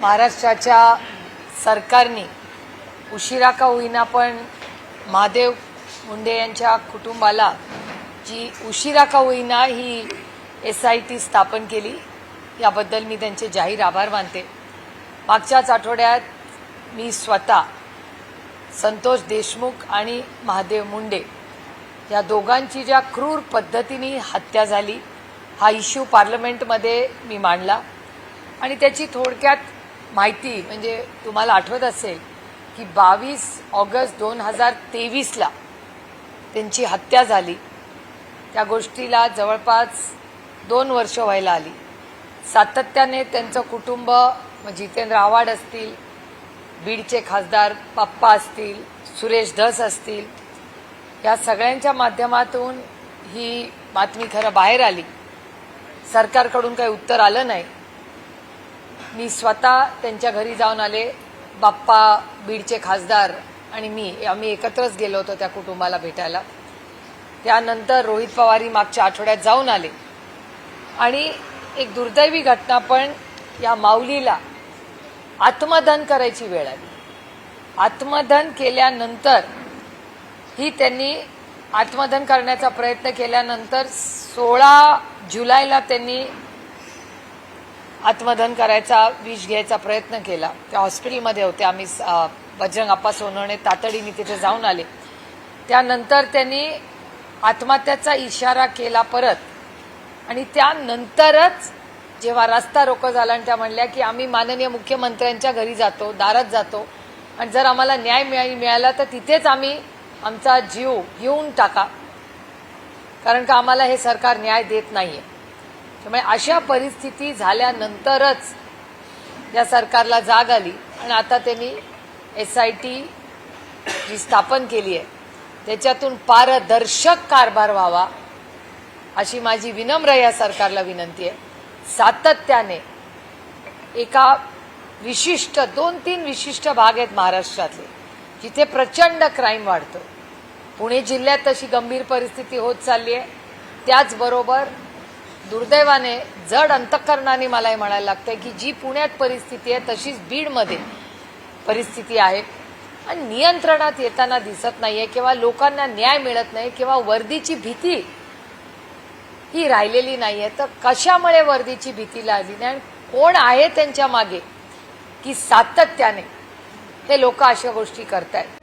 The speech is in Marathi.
महाराष्ट्राच्या सरकारने उशिरा का होईना पण महादेव मुंडे यांच्या कुटुंबाला जी उशिरा का होईना ही एस आय टी स्थापन केली याबद्दल मी त्यांचे जाहीर आभार मानते. मागच्याच आठवड्यात मी स्वतः संतोष देशमुख आणि महादेव मुंडे या दोघांची ज्या क्रूर पद्धतीने हत्या झाली हा इश्यू पार्लमेंटमध्ये मी मांडला. आणि त्याची थोडक्यात माहिती म्हणजे तुम्हाला आठवत असेल की बावीस ऑगस्ट दोन हजार तेवीसला त्यांची हत्या झाली. त्या गोष्टीला जवळपास दोन वर्ष व्हायला आली. सातत्याने त्यांचं कुटुंब मग जितेंद्र आव्हाड असतील बीडचे खासदार पप्पा असतील सुरेश धस असतील या सगळ्यांच्या माध्यमातून ही बातमी खरं बाहेर आली. सरकारकडून काही उत्तर आलं नाही. मी स्वतः त्यांच्या घरी जाऊन आले. बाप्पा बीडचे खासदार आणि मी. आम्ही एकत्रच गेलो होतो त्या कुटुंबाला भेटायला. त्यानंतर रोहित पवारी मागच्या आठवड्यात जाऊन आले. आणि एक दुर्दैवी घटना पण या माऊलीला आत्मदहन करायची वेळ आली. आत्मदहन केल्यानंतर ही त्यांनी आत्मदहन करण्याचा प्रयत्न केल्यानंतर सोळा जुलैला त्यांनी आत्मदहन करायचा विष घ्यायचा प्रयत्न केला. त्या हॉस्पिटलमध्ये होते आम्ही बजरंग अप्पा सोनवणे तातडीने तिथे जाऊन आले. त्यानंतर त्यांनी आत्महत्याचा इशारा केला परत. आणि त्यानंतरच जेव्हा रस्ता रोको झाला आणि त्या म्हणल्या की आम्ही माननीय मुख्यमंत्र्यांच्या घरी जातो दारात जातो. आणि जर आम्हाला न्याय मिळा मिळाला तर तिथेच आम्ही आमचा जीव घेऊन टाका. कारण का आम्हाला हे सरकार न्याय देत नाहीये. त्यामुळे अशा परिस्थिती झाल्यानंतरच या सरकारला जाग आली. आणि आता त्यांनी एस आय टी जी स्थापन केली आहे त्याच्यातून पारदर्शक कारभार व्हावा अशी माझी विनम्र या सरकारला विनंती आहे. सातत्याने एका विशिष्ट दोन तीन विशिष्ट भाग आहेत महाराष्ट्रातले जिथे प्रचंड क्राईम वाढतो पुणे जिल्ह्यात तशी गंभीर परिस्थिती होत चालली आहे. त्याचबरोबर दुर्दैवाने जड अंतकरणाने मला हे म्हणायला लागतंय की जी पुण्यात परिस्थिती आहे तशीच बीडमध्ये परिस्थिती आहे. आणि नियंत्रणात येताना दिसत नाहीये किंवा लोकांना न्याय मिळत नाही किंवा वर्दीची भीती ही राहिलेली नाहीये. तर कशामुळे वर्दीची भीती लागली नाही? आणि कोण आहे त्यांच्या मागे की सातत्याने हे लोक अशा गोष्टी करतायत?